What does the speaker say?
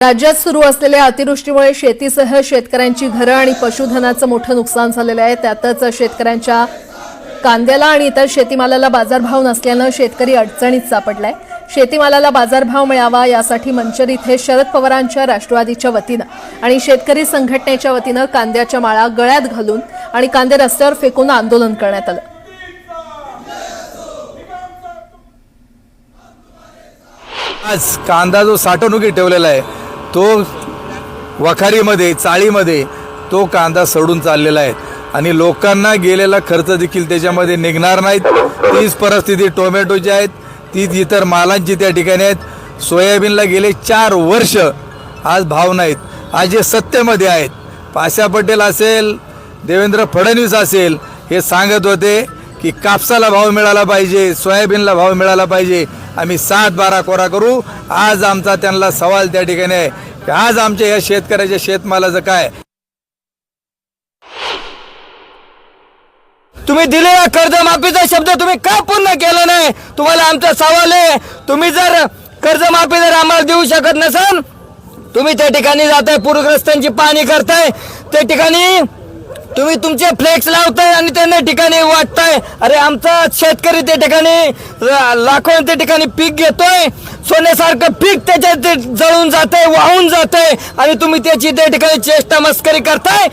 राज्यात सुरू असलेल्या अतिवृष्टीमुळे शेतीसह शेतकऱ्यांची घरं आणि पशुधनाचं मोठं नुकसान झालेलं आहे. त्यातच शेतकऱ्यांच्या कांद्याला आणि इतर शेतीमालाला बाजारभाव नसल्यानं शेतकरी अडचणीत सापडलाय. शेतीमालाला बाजारभाव मिळावा यासाठी मंचर इथे शरद पवारांच्या राष्ट्रवादीच्या वतीनं आणि शेतकरी संघटनेच्या वतीनं कांद्याच्या माळा गळ्यात घालून आणि कांदे रस्त्यावर फेकून आंदोलन करण्यात आलं. आज कांदा जो साठवणुकीत ठेवलेला आहे तो वखारीमध्ये चाळीमध्ये तो कांदा सडून चाललेला आहे. आणि लोकांना गेलेला खर्च देखील त्याच्यामध्ये निघणार नाहीत. तीच परिस्थिती टोमॅटोची आहेत तीच इतर मालांची त्या ठिकाणी आहेत. सोयाबीनला गेले चार वर्ष आज भाव नाहीत. आज जे सत्तेमध्ये आहेत. पाशा पटेल असेल देवेंद्र फडणवीस असेल हे सांगत होते की कापसाला भाव मिळाला पाहिजे सोयाबीनला भाव मिळाला पाहिजे. आम्ही सात बारा कोरा करू. आज आमचा त्यांना सवाल त्या ठिकाणी आहे. की आज आमच्या या शेतकऱ्याच्या शेतमालाचं काय? तुम्ही दिलेला कर्जमाफीचा शब्द तुम्ही का पूर्ण केला नाही? तुम्हाला आमचा सवाल आहे. तुम्ही जर कर्जमाफी जर आम्हाला देऊ शकत नसाल तुम्ही त्या ठिकाणी जाताय पूरग्रस्तांची पाहणी करताय. त्या ठिकाणी तुम्ही तुमचे फ्लेक्स लावताय आणि त्यांना ठिकाणी वाटताय. अरे आमचा शेतकरी त्या ठिकाणी लाखो त्या ठिकाणी पीक घेतोय. सोन्यासारखं पीक त्याच्यात ते जळून जातंय वाहून जातंय. आणि तुम्ही त्याची त्या ठिकाणी चेष्टा मस्करी करताय.